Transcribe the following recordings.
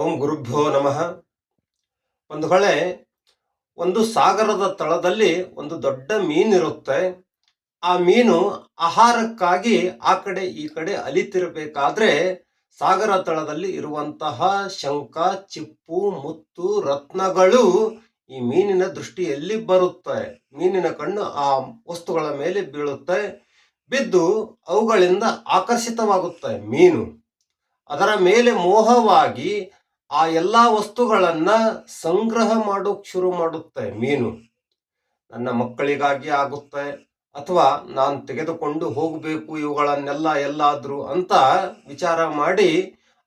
ಓಂ ಗುರುಭ್ಯೋ ನಮಃ. ಒಂದು ಹೊಳೆ, ಒಂದು ಸಾಗರದ ತಳದಲ್ಲಿ ಒಂದು ದೊಡ್ಡ ಮೀನಿರುತ್ತೆ. ಆ ಮೀನು ಆಹಾರಕ್ಕಾಗಿ ಆ ಕಡೆ ಈ ಕಡೆ ಅಲಿತಿರಬೇಕಾದ್ರೆ ಸಾಗರ ತಳದಲ್ಲಿ ಇರುವಂತಹ ಶಂಕ ಚಿಪ್ಪು, ಮುತ್ತು, ರತ್ನಗಳು ಈ ಮೀನಿನ ದೃಷ್ಟಿಯಲ್ಲಿ ಬರುತ್ತೆ. ಮೀನಿನ ಕಣ್ಣು ಆ ವಸ್ತುಗಳ ಮೇಲೆ ಬೀಳುತ್ತೆ. ಬಿದ್ದು ಅವುಗಳಿಂದ ಆಕರ್ಷಿತವಾಗುತ್ತೆ ಮೀನು. ಅದರ ಮೇಲೆ ಮೋಹವಾಗಿ ಆ ಎಲ್ಲ ವಸ್ತುಗಳನ್ನ ಸಂಗ್ರಹ ಮಾಡೋಕ್ ಶುರು ಮಾಡುತ್ತೆ. ಮೀನು ನನ್ನ ಮಕ್ಕಳಿಗಾಗಿ ಆಗುತ್ತೆ ಅಥವಾ ನಾನು ತೆಗೆದುಕೊಂಡು ಹೋಗಬೇಕು ಇವುಗಳನ್ನೆಲ್ಲ ಎಲ್ಲಾದರೂ ಅಂತ ವಿಚಾರ ಮಾಡಿ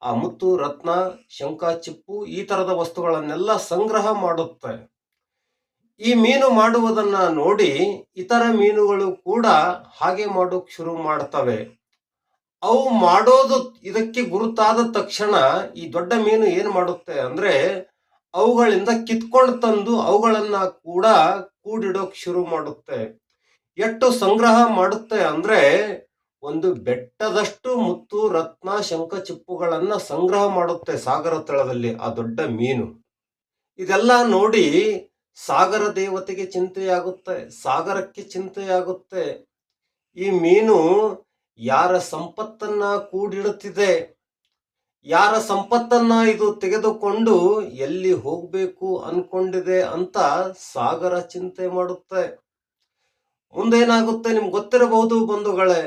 ಆ ಮುತ್ತು, ರತ್ನ ಶಂಕ ಚಿಪ್ಪು ಈ ತರದ ವಸ್ತುಗಳನ್ನೆಲ್ಲ ಸಂಗ್ರಹ ಮಾಡುತ್ತೆ. ಈ ಮೀನು ಮಾಡುವುದನ್ನ ನೋಡಿ ಇತರ ಮೀನುಗಳು ಕೂಡ ಹಾಗೆ ಮಾಡೋಕ್ ಶುರು ಮಾಡ್ತವೆ. ಅವು ಮಾಡೋದು ಇದಕ್ಕೆ ಗುರುತಾದ ತಕ್ಷಣ ಈ ದೊಡ್ಡ ಮೀನು ಏನು ಮಾಡುತ್ತೆ ಅಂದ್ರೆ ಅವುಗಳಿಂದ ಕಿತ್ಕೊಂಡು ತಂದು ಅವುಗಳನ್ನು ಕೂಡ ಕೂಡಿಡೋಕೆ ಶುರು ಮಾಡುತ್ತೆ. ಎಷ್ಟು ಸಂಗ್ರಹ ಮಾಡುತ್ತೆ ಅಂದ್ರೆ ಒಂದು ಬೆಟ್ಟದಷ್ಟು ಮುತ್ತು ರತ್ನ ಶಂಖ ಚಿಪ್ಪುಗಳನ್ನು ಸಂಗ್ರಹ ಮಾಡುತ್ತೆ ಸಾಗರ ತಳದಲ್ಲಿ ಆ ದೊಡ್ಡ ಮೀನು. ಇದೆಲ್ಲ ನೋಡಿ ಸಾಗರ ದೇವತೆಗೆ ಚಿಂತೆಯಾಗುತ್ತೆ, ಸಾಗರಕ್ಕೆ ಚಿಂತೆಯಾಗುತ್ತೆ. ಈ ಮೀನು ಯಾರ ಸಂಪತ್ತನ್ನ ಕೂಡಿಡುತ್ತಿದೆ, ಯಾರ ಸಂಪತ್ತನ್ನ ಇದು ತೆಗೆದುಕೊಂಡು ಎಲ್ಲಿ ಹೋಗಬೇಕು ಅನ್ಕೊಂಡಿದೆ ಅಂತ ಸಾಗರ ಚಿಂತೆ ಮಾಡುತ್ತೆ. ಮುಂದೇನಾಗುತ್ತೆ ನಿಮ್ಗೆ ಗೊತ್ತಿರಬಹುದು ಬಂಧುಗಳೇ,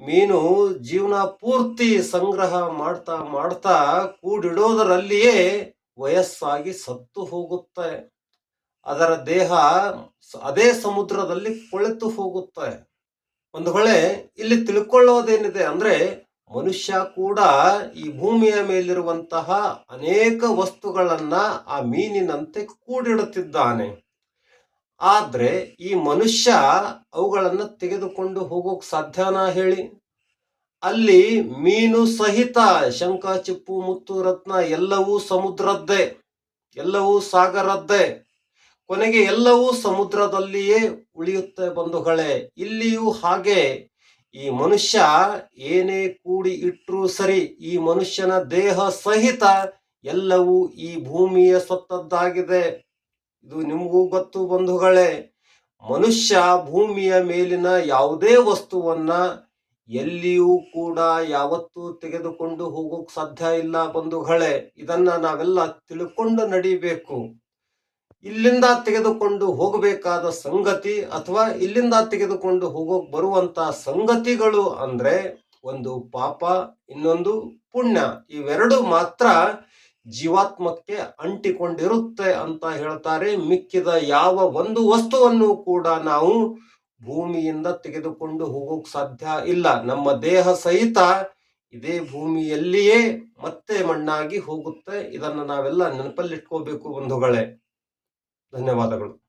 ಮೀನು ಜೀವನ ಪೂರ್ತಿ ಸಂಗ್ರಹ ಮಾಡ್ತಾ ಮಾಡ್ತಾ ಕೂಡಿಡೋದರಲ್ಲಿಯೇ ವಯಸ್ಸಾಗಿ ಸತ್ತು ಹೋಗುತ್ತೆ. ಅದರ ದೇಹ ಅದೇ ಸಮುದ್ರದಲ್ಲಿ ಕೊಳೆತು ಹೋಗುತ್ತೆ. ಒಂದು ಹೊಳೆ ಇಲ್ಲಿ ತಿಳ್ಕೊಳ್ಳೋದೇನಿದೆ ಅಂದ್ರೆ ಮನುಷ್ಯ ಕೂಡ ಈ ಭೂಮಿಯ ಮೇಲಿರುವಂತಹ ಅನೇಕ ವಸ್ತುಗಳನ್ನ ಆ ಮೀನಿನಂತೆ ಕೂಡಿಡುತ್ತಿದ್ದಾನೆ. ಆದ್ರೆ ಈ ಮನುಷ್ಯ ಅವುಗಳನ್ನ ತೆಗೆದುಕೊಂಡು ಹೋಗೋಕ್ ಸಾಧ್ಯನಾ ಹೇಳಿ? ಅಲ್ಲಿ ಮೀನು ಸಹಿತ ಶಂಕ ಚಿಪ್ಪು, ಮುತ್ತು, ರತ್ನ ಎಲ್ಲವೂ ಸಮುದ್ರದ್ದೇ, ಎಲ್ಲವೂ ಸಾಗರದ್ದೇ. ಕೊನೆಗೆ ಎಲ್ಲವೂ ಸಮುದ್ರದಲ್ಲಿಯೇ ಉಳಿಯುತ್ತೆ ಬಂಧುಗಳೇ ಇಲ್ಲಿಯೂ ಹಾಗೆ. ಈ ಮನುಷ್ಯ ಏನೇ ಕೂಡಿ ಇಟ್ಟರೂ ಸರಿ, ಈ ಮನುಷ್ಯನ ದೇಹ ಸಹಿತ ಎಲ್ಲವೂ ಈ ಭೂಮಿಯ ಸ್ವತ್ತದ್ದಾಗಿದೆ ಇದು ನಿಮಗೂ ಗೊತ್ತು ಬಂಧುಗಳೇ ಮನುಷ್ಯ ಭೂಮಿಯ ಮೇಲಿನ ಯಾವುದೇ ವಸ್ತುವನ್ನ ಎಲ್ಲಿಯೂ ಕೂಡ ಯಾವತ್ತೂ ತೆಗೆದುಕೊಂಡು ಹೋಗೋಕ್ ಸಾಧ್ಯ ಇಲ್ಲ ಬಂಧುಗಳೇ ಇದನ್ನ ನಾವೆಲ್ಲ ತಿಳ್ಕೊಂಡು ನಡಿಬೇಕು. ಇಲ್ಲಿಂದ ತೆಗೆದುಕೊಂಡು ಹೋಗಬೇಕಾದ ಸಂಗತಿ ಅಥವಾ ಇಲ್ಲಿಂದ ತೆಗೆದುಕೊಂಡು ಹೋಗೋಕೆ ಬರುವಂತ ಸಂಗತಿಗಳು ಅಂದ್ರೆ ಒಂದು ಪಾಪ, ಇನ್ನೊಂದು ಪುಣ್ಯ. ಇವೆರಡು ಮಾತ್ರ ಜೀವಾತ್ಮಕ್ಕೆ ಅಂಟಿಕೊಂಡಿರುತ್ತೆ ಅಂತ ಹೇಳ್ತಾರೆ. ಮಿಕ್ಕಿದ ಯಾವ ಒಂದು ವಸ್ತುವನ್ನು ಕೂಡ ನಾವು ಭೂಮಿಯಿಂದ ತೆಗೆದುಕೊಂಡು ಹೋಗೋಕ್ ಸಾಧ್ಯ ಇಲ್ಲ. ನಮ್ಮ ದೇಹ ಸಹಿತ ಇದೇ ಭೂಮಿಯಲ್ಲಿಯೇ ಮತ್ತೆ ಮಣ್ಣಾಗಿ ಹೋಗುತ್ತೆ. ಇದನ್ನು ನಾವೆಲ್ಲ ನೆನಪಲ್ಲಿಟ್ಕೋಬೇಕು ಬಂಧುಗಳೇ. ಧನ್ಯವಾದಗಳು.